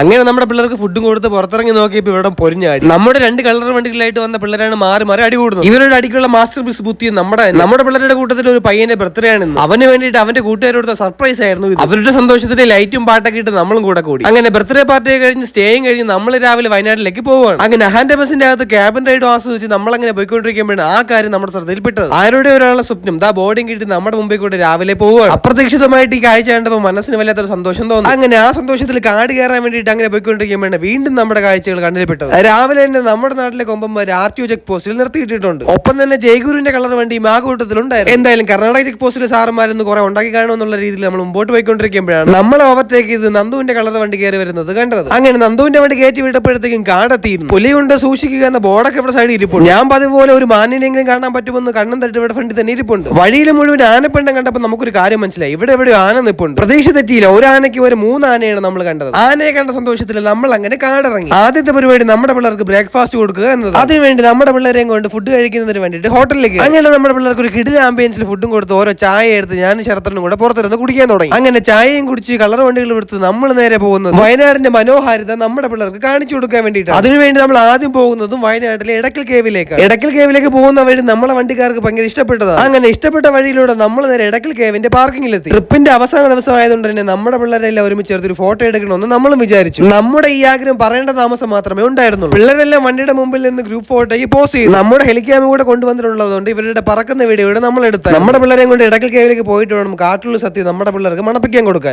അങ്ങനെ നമ്മുടെ പിള്ളേർക്ക് ഫുഡും കൊടുത്ത് പുറത്തിറങ്ങി നോക്കിയപ്പോൾ ഇവിടെ പൊരിഞ്ഞാടി. നമ്മുടെ രണ്ട് കളർ വണ്ടികളായിട്ട് വന്ന പിള്ളേരാണ് മാറി മാറി അടി കൂടുന്നത്. ഇവരുടെ അടിക്കുള്ള മാസ്റ്റർ പീസ് ബുദ്ധി നമ്മുടെ നമ്മുടെ പിള്ളേരുടെ കൂട്ടത്തിൽ ഒരു പയ്യന്റെ ബർത്ത്ഡേ ആണ്. അവന് വേണ്ടിയിട്ട് അവന്റെ കൂട്ടുകാരോട് സർപ്രൈസ് ആയിരുന്നു. അവരുടെ സന്തോഷത്തിന്റെ ലൈറ്റും പാട്ടൊക്കെ ഇട്ട് നമ്മളും കൂടെ കൂടി. അങ്ങനെ ബർത്ത്ഡേ പാർട്ടി കഴിഞ്ഞ് സ്റ്റേയും കഴിഞ്ഞ് നമ്മൾ രാവിലെ വയനാട്ടിലേക്ക് പോവുകയാണ്. അങ്ങനെ അഹാന്റെ ബസിന്റെ അകത്ത് ക്യാബിൻ റൈഡ് ആസ്വദിച്ച് നമ്മൾ അങ്ങനെ പോയിക്കൊണ്ടിരിക്കുമ്പോഴാണ് ആ കാര്യം നമ്മുടെ ശ്രദ്ധയിൽപ്പെട്ടത്. ആരുടെ ഒരാളുടെ സ്വപ്നം? ദാ ബോർഡിംഗ് കിട്ടി നമ്മുടെ മുമ്പിൽ കൂടെ രാവിലെ പോവുകയാണ്. അപ്രതീക്ഷിതമായിട്ട് ഈ കാഴ്ച കണ്ടപ്പോൾ മനസ്സിന് വല്ലാത്തൊരു സന്തോഷം തോന്നുന്നു അങ്ങനെ ആ സന്തോഷത്തിൽ കാട് കയറാൻ വേണ്ടിയിട്ട് അങ്ങനെ പോയിക്കൊണ്ടിരിക്കുമ്പോൾ വീണ്ടും നമ്മുടെ കാഴ്ചകൾ കണ്ണിൽപ്പെട്ടത് രാവിലെ തന്നെ നമ്മുടെ നാട്ടിലെ കൊമ്പന്മാർ ആർ ടി ഒ ചെക്ക് പോസ്റ്റിൽ നിർത്തിയിട്ടിട്ടുണ്ട്. ഒപ്പം തന്നെ ജയ്ഗുരുവിന്റെ കളർ വണ്ടിയും ആ കൂട്ടത്തിലുണ്ടായിരുന്നു. എന്തായാലും കർണാടക ചെക്ക് പോസ്റ്റിലെ സാറന്മാരൊന്ന് കുറെ ഉണ്ടാക്കി കാണുമെന്നുള്ള രീതിയിൽ നമ്മൾ മുമ്പോട്ട് പോയിക്കൊണ്ടിരിക്കുമ്പോഴാണ് നമ്മളെ ഓവർടേക്ക് ചെയ്ത് നന്ദുവിന്റെ കളർ വണ്ടി കയറി വരുന്നത് കണ്ടത്. അങ്ങനെ നന്ദുവിന്റെ വണ്ടി കയറ്റി വിട്ടപ്പോഴത്തേക്കും കാടെത്തിയിരുന്നു. പുലിയുണ്ട് സൂക്ഷിക്കുക എന്ന ബോർഡൊക്കെ ഇവിടെ സൈഡിൽ ഇരിപ്പുണ്ട്. ഞാൻ പതിപോലെ ഒരു മാന്യനെങ്കിലും കാണാൻ പറ്റുമെന്ന് കണ്ണും തട്ടി ഇവിടെ ഫ്രണ്ടിൽ തന്നെ ഇരിപ്പുണ്ട്. വഴിയിൽ മുഴുവൻ ആനപ്പെണ്ണം കണ്ടപ്പോൾ നമുക്കൊരു കാര്യം മനസ്സിലായി. ഇവിടെ എവിടെയോ ആന നിപ്പുണ്ട്. പ്രതീക്ഷ തെറ്റിയില്ല. ഒരു ആനയ്ക്ക് ഒരു മൂന്ന് ആനയാണ് നമ്മൾ കണ്ടത്. ആനയെ കണ്ട സന്തോഷത്തിൽ നമ്മൾ അങ്ങനെ കാടിറങ്ങി. ആദ്യത്തെ പരിപാടി നമ്മുടെ പിള്ളേർക്ക് ബ്രേക്ക്ഫാസ്റ്റ് കൊടുക്കുക എന്നത് അതിനുവേണ്ടി നമ്മുടെ പിള്ളേരെയും കൊണ്ട് ഫുഡ് കഴിക്കുന്നതിന് വേണ്ടിയിട്ട് ഹോട്ടലിലേക്ക്. അങ്ങനെ നമ്മുടെ പിള്ളേർക്ക് ഒരു കിഡ് ആംബിയൻസിൽ ഫുഡും കൊടുത്ത് ഓരോ ചായ എടുത്ത് ഞാനും ശരത്തനും കൂടെ പുറത്തിരുന്ന് കുടിക്കാൻ തുടങ്ങി. അങ്ങനെ ചായയും കുടിച്ച് കളർ വണ്ടികൾ എടുത്ത് നമ്മൾ നേരെ പോകുന്നത് വയനാടിന്റെ മനോഹാരിത നമ്മുടെ പിള്ളേർക്ക് കാണിച്ചു കൊടുക്കാൻ വേണ്ടിയിട്ട് അതിനുവേണ്ടി നമ്മൾ ആദ്യം പോകുന്നതും വയനാട്ടിലെ ഇടക്കൽ കേവിലേക്ക് ഇടക്കൽ കേവിലേക്ക് പോകുന്ന വഴി നമ്മളെ വണ്ടിക്കാർക്ക് ഭയങ്കര ഇഷ്ടപ്പെട്ടതാണ്. അങ്ങനെ ഇഷ്ടപ്പെട്ട വഴിയിലൂടെ നമ്മൾ നേരെ ഇടക്കൽ കേവിന്റെ പാർക്കിങ്ങിലെത്തി ട്രിപ്പിന്റെ അവസാന ദിവസമായതുകൊണ്ട് തന്നെ നമ്മുടെ പിള്ളേരെല്ലാം ഒരുമിച്ച് ചേർത്ത് ഒരു ഫോട്ടോ എടുക്കണമെന്ന് നമ്മളും വിചാരിച്ചു. നമ്മുടെ ഈ ആഗ്രഹം പറയേണ്ട താമസം മാത്രമേ ഉണ്ടായിരുന്നുള്ളൂ. പിള്ളേരെല്ലാം വണ്ടിയുടെ മുമ്പിൽ നിന്ന് ഗ്രൂപ്പ് ഫോട്ടോയ്ക്ക് പോസ്റ്റ് ചെയ്തു. നമ്മുടെ ഹെലിക്യാമ കൂടെ കൊണ്ടുവന്നിട്ടുള്ളതുകൊണ്ട് ഇവരുടെ പറക്കുന്ന വീഡിയോ നമ്മൾ എടുത്തു നമ്മുടെ പിള്ളേരെയും കൊണ്ട് ഇടക്കൽ കേവിലേക്ക് പോയിട്ട് വേണം. കാട്ടിലുള്ള സത്യം നമ്മുടെ പിള്ളേർക്ക് മണപ്പിക്കാൻ കൊടുക്കാൻ.